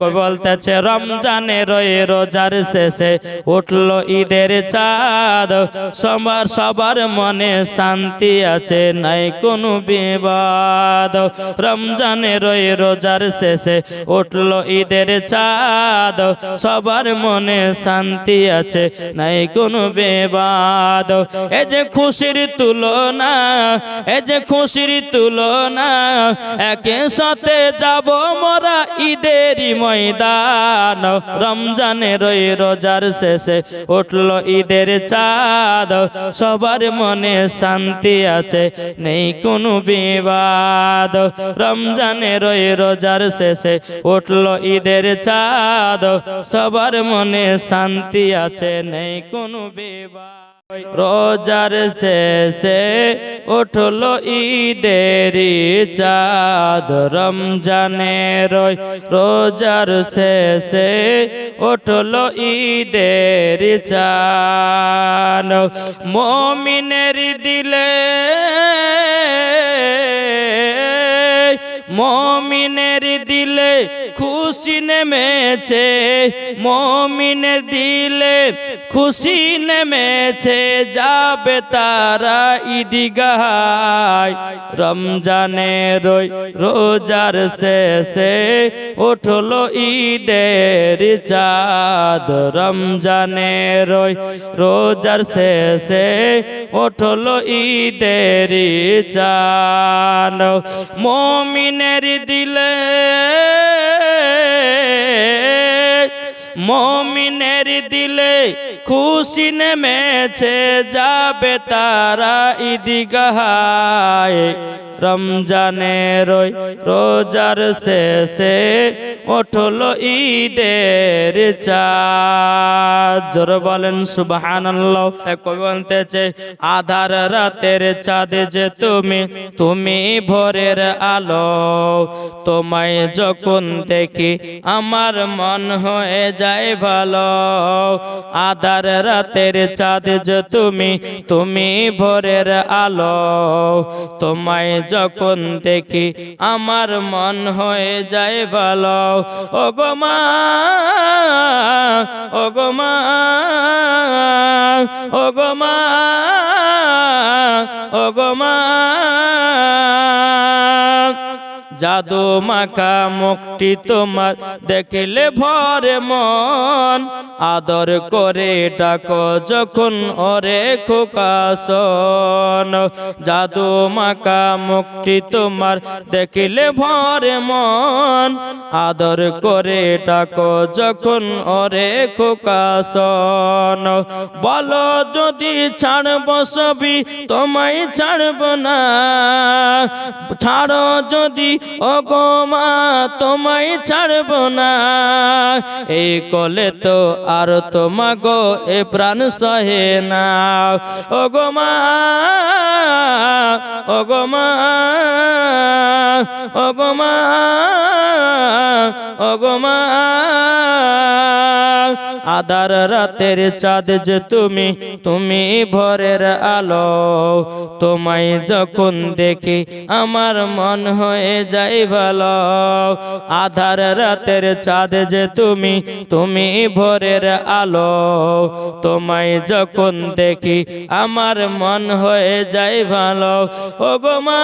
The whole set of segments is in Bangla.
বলতেছে রমজানের ওই রোজার শেষে উঠল ঈদের চাঁদ। সবার সবার মনে শান্তি আছে, নাই কোনো বিবাদ। রমজানের ওই রোজার শেষে উঠল ঈদের চাঁদ। সবার মনে শান্তি আছে, নাই কোনো বিবাদ। এ যে খুশির তুলনা, এ যে খুশির তুলনা, একে সাথে যাব মোরা ঈদেরই ময়দান, রমজানের ওই রোজার শেষে উঠল ঈদের চাঁদ। সবার মনে শান্তি আছে, নেই কোনো বিবাদ। রমজানের ওই রোজার শেষে উঠল ঈদের চাঁদ। সবার মনে শান্তি আছে, নেই কোনো বিবাদ। রোজার শেষে উঠল ঈদের চাঁদ। রমজানের রোজার শেষে উঠল ঈদের চাঁদ। মমিনের দিলে মমিনের দিলে খুশি নেমেছে, মমিনের দিলে খুশি নেমেছে, যাবে তারা ঈদিগাহায়। রমজানের ওই রোজার শেষে উঠল ঈদের চাঁদ। রমজানের ওই রোজার শেষে উঠল ঈদের চাঁদ। মমিনের দিলে দিলে খুশি নেমেছে যাবে তারা ঈদিগাহায় রমজানের ওই রোজার শেষে উঠল ঈদের চাঁদ। জোর বলেন সুবহান কবি বলতেছে, আধার রাতের চাঁদে যে তুমি তুমি ভোরের আলো। তোমায় যখন দেখি আমার মন হয়ে যায় ভালো। আধার রাতের চাঁদ যে তুমি তুমি ভোরের আলো। তোমায় যখন দেখি আমার মন হয়ে যায় ভালো ও গো মা ও গো মা ও গো মা ও গো মা। জাদু মাখা মুখটি তোমার। দেখলে ভরে মন, আদর করে ডাকো যখন ওরে খোকাসন। জাদু মাখা মুখটি তোমার, দেখলে ভরে মন, আদর করে ডাকো যখন ওরে খোকাসন। বলো যদি ছাড়ব সবই তোমায় ছাড়ব না। ছাড়ো যদি ও গো মা, তোমায় ছাড়ব না। এই কলে তো আর তোমা গো এ প্রাণ সহে না। অগমা মা ও গো মা ও গো মা ও গো মা। আদার রাতের চাঁদ যে তুমি তুমি ভোরের আলো। তোমায় যখন দেখি আমার মন হয়ে যাই ভালো। আধার রাতের চাঁদ যে তুমি তুমি ভোরের আলো। তোমায় যখন দেখি আমার মন হয়ে যাই ভালো। ও গো মা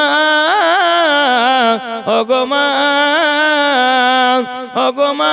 ও গো মা ও গো মা।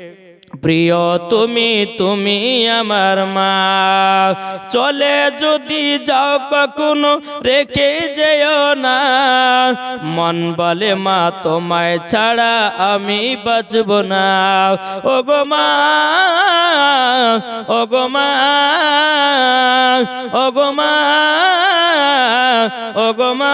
প্রিয়, তুমি তুমি আমার মা। চলে যদি যাও কখনো, রেখে যেও না। মন বলে, মা, তোমায় ছাড়া আমি বাঁচব না। ও গো মা ও গো মা ও গো মা ও গো মা।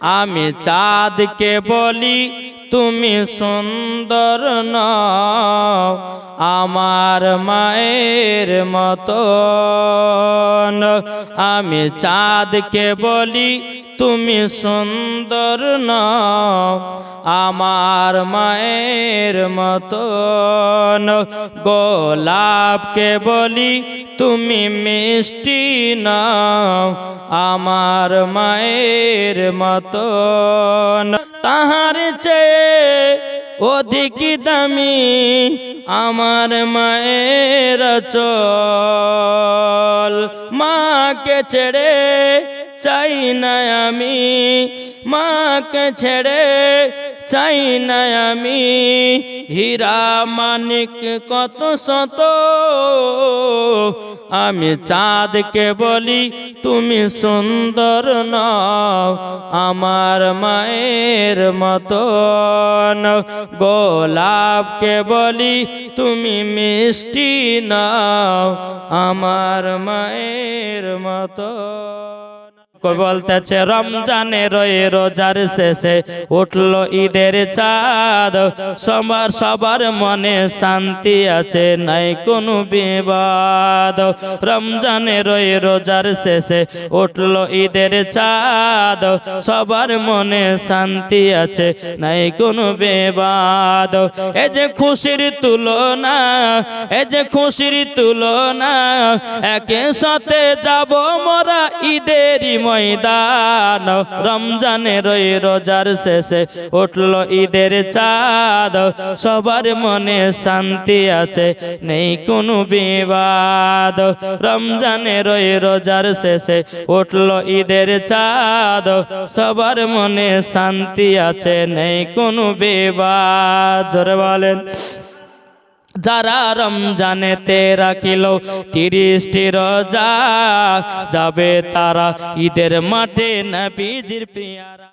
আমি চাঁদকে বলি, তুমি সুন্দর নও, আমার মায়ের মতো আমি চাঁদকে বলি, তুমি সুন্দর নও আমার মায়ের মতন। গোলাপকে বলি, তুমি মিষ্টি নাও আমার মায়ের মতন। তাহার চেয়ে অধিক দামি আমার মায়ের চল। মাকে ছেড়ে চাই না আমি, মাকে ছেড়ে চাই না আমি হীরা মানিক কত শত? আমি চাঁদকে বলি, তুমি সুন্দর নও, আমার মায়ের মতন। গোলাপকে বলি, তুমি মিষ্টি নাও, আমার মায়ের মতন। বলতেছে রমজানের ওই রোজার শেষে উঠল ঈদের চাঁদ। সবার সবার মনে শান্তি আছে, নাই কোনো বিবাদ। রমজানের ওই রোজার শেষে উঠল ঈদের চাঁদ। সবার মনে শান্তি আছে, নাই কোনো বিবাদ। এ যে খুশির তুলনা, এ যে খুশির তুলনা, একে সাথে যাব মোরা ঈদেরই ময়দান, রমজানের ওই রোজার শেষে উঠল ঈদের চাঁদ। সবার মনে শান্তি আছে, নেই কোনো বিবাদ। রমজানের ওই রোজার শেষে উঠল ঈদের চাঁদ। সবার মনে শান্তি আছে, নেই কোনো বিবাদ। জোরে বলেন। যারা রমজানেতে রাখিল তিরিশটি রোজা যাবে তারা ঈদের মাঠে নবীজির পিয়ারা।